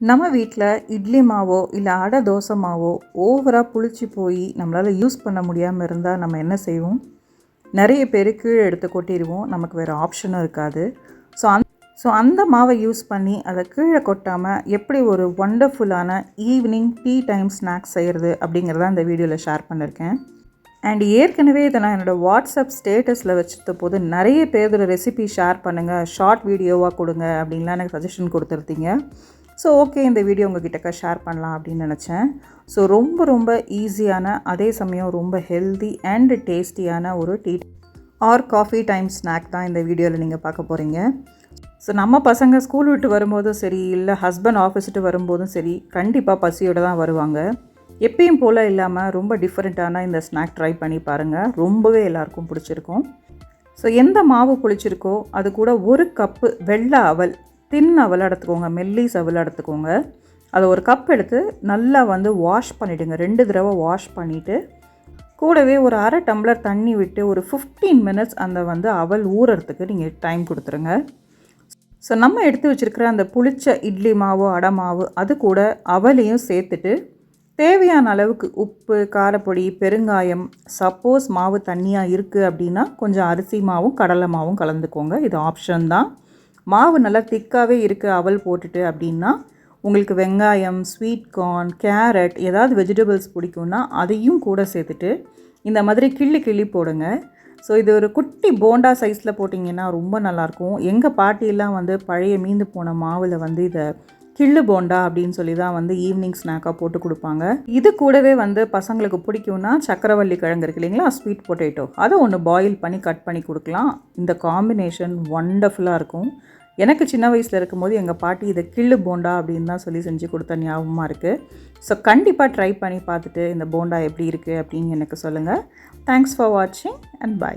நம்ம வீட்டில் இட்லி மாவோ இல்லை அடை தோசை மாவோ ஓவராக புளிச்சு போய் நம்மளால் யூஸ் பண்ண முடியாமல் இருந்தால் நம்ம என்ன செய்வோம்? நிறைய பேர் கீழே எடுத்து கொட்டிடுவோம். நமக்கு வேறு ஆப்ஷனும் இருக்காது. ஸோ அந் ஸோ அந்த மாவை யூஸ் பண்ணி அதை கீழே கொட்டாமல் எப்படி ஒரு ஒண்டர்ஃபுல்லான ஈவினிங் டீ டைம் ஸ்நாக்ஸ் செய்கிறது அப்படிங்கிறத இந்த வீடியோவில் ஷேர் பண்ணியிருக்கேன் அண்ட் ஏற்கனவே இதை நான் என்னோடய வாட்ஸ்அப் ஸ்டேட்டஸில் வச்சுருந்த போது நிறைய பேர் இதோட ரெசிபி ஷேர் பண்ணுங்கள் ஷார்ட் வீடியோவாக கொடுங்க அப்படின்லாம் எனக்கு சஜஷன் கொடுத்துருந்தீங்க. ஸோ ஓகே இந்த வீடியோ உங்ககிட்டக்க ஷேர் பண்ணலாம் அப்படின்னு நினச்சேன். ஸோ ரொம்ப ரொம்ப ஈஸியான அதே சமயம் ரொம்ப ஹெல்தி அண்ட் டேஸ்டியான ஒரு tea or coffee time snack தான் இந்த வீடியோவில் நீங்கள் பார்க்க போகிறீங்க ஸோ நம்ம பசங்க ஸ்கூல் விட்டு வரும்போதும் சரி இல்லை ஹஸ்பண்ட் ஆஃபீஸ் விட்டு வரும்போதும் சரி கண்டிப்பாக பசியோடு தான் வருவாங்க. எப்பயும் போல் இல்லாமல் ரொம்ப டிஃப்ரெண்ட்டான இந்த ஸ்நாக் ட்ரை பண்ணி பாருங்கள் ரொம்பவே எல்லாருக்கும் பிடிச்சிருக்கும். ஸோ எந்த மாவு குளிச்சிருக்கோ அது கூட ஒரு கப்பு வெள்ளை அவல் தின் அவல எடுத்துக்கோங்க மெல்லிஸ் அவல் எடுத்துக்கோங்க. அதை ஒரு கப் எடுத்து நல்லா வந்து வாஷ் பண்ணிவிடுங்க ரெண்டு தடவை வாஷ் பண்ணிவிட்டு கூடவே ஒரு அரை டம்ளர் தண்ணி விட்டு ஒரு ஃபிஃப்டீன் மினிட்ஸ் அந்த வந்து அவல் ஊறுறதுக்கு நீங்கள் டைம் கொடுத்துருங்க. ஸோ நம்ம எடுத்து வச்சுருக்கிற அந்த புளிச்ச இட்லி மாவு அடை மாவு அது கூட அவலையும் சேர்த்துட்டு தேவையான அளவுக்கு உப்பு காரப்பொடி பெருங்காயம் சப்போஸ் மாவு தண்ணியாக இருக்குது அப்படின்னா கொஞ்சம் அரிசி மாவும் கடலை மாவும் கலந்துக்கோங்க. இது ஆப்ஷன் தான். மாவு நல்லா திக்காகவே இருக்குது அவல் போட்டுட்டு அப்படின்னா உங்களுக்கு வெங்காயம் ஸ்வீட் கார்ன் கேரட் ஏதாவது வெஜிடபிள்ஸ் பிடிக்கும்னா அதையும் கூட சேர்த்துட்டு இந்த மாதிரி கிள்ளி கிள்ளி போடுங்க. ஸோ இது ஒரு குட்டி போண்டா சைஸில் போட்டிங்கன்னா ரொம்ப நல்லாயிருக்கும் எங்கள் பாட்டியெல்லாம் வந்து பழைய மீந்து போன மாவில் வந்து இதை கிள்ளு போண்டா அப்படின்னு சொல்லி தான் வந்து ஈவினிங் ஸ்நாக்காக போட்டு கொடுப்பாங்க. இது கூடவே வந்து பசங்களுக்கு பிடிக்கும்னா சக்கரவள்ளி கிழங்கு இருக்கு இல்லைங்களா? ஸ்வீட் பொட்டேட்டோ அதை ஒன்று பாயில் பண்ணி கட் பண்ணி கொடுக்கலாம். இந்த காம்பினேஷன் ஒண்டர்ஃபுல்லாக இருக்கும். எனக்கு சின்ன வயசில் இருக்கும்போது எங்கள் பாட்டி இதை கிள்ளு போண்டா அப்படின்னு தான் சொல்லி செஞ்சு கொடுத்த ஞாபகமாக இருக்குது ஸோ கண்டிப்பாக ட்ரை பண்ணி பார்த்துட்டு இந்த போண்டா எப்படி இருக்குது அப்படின்னு எனக்கு சொல்லுங்கள் தேங்க்ஸ் ஃபார் வாட்சிங் அண்ட் பை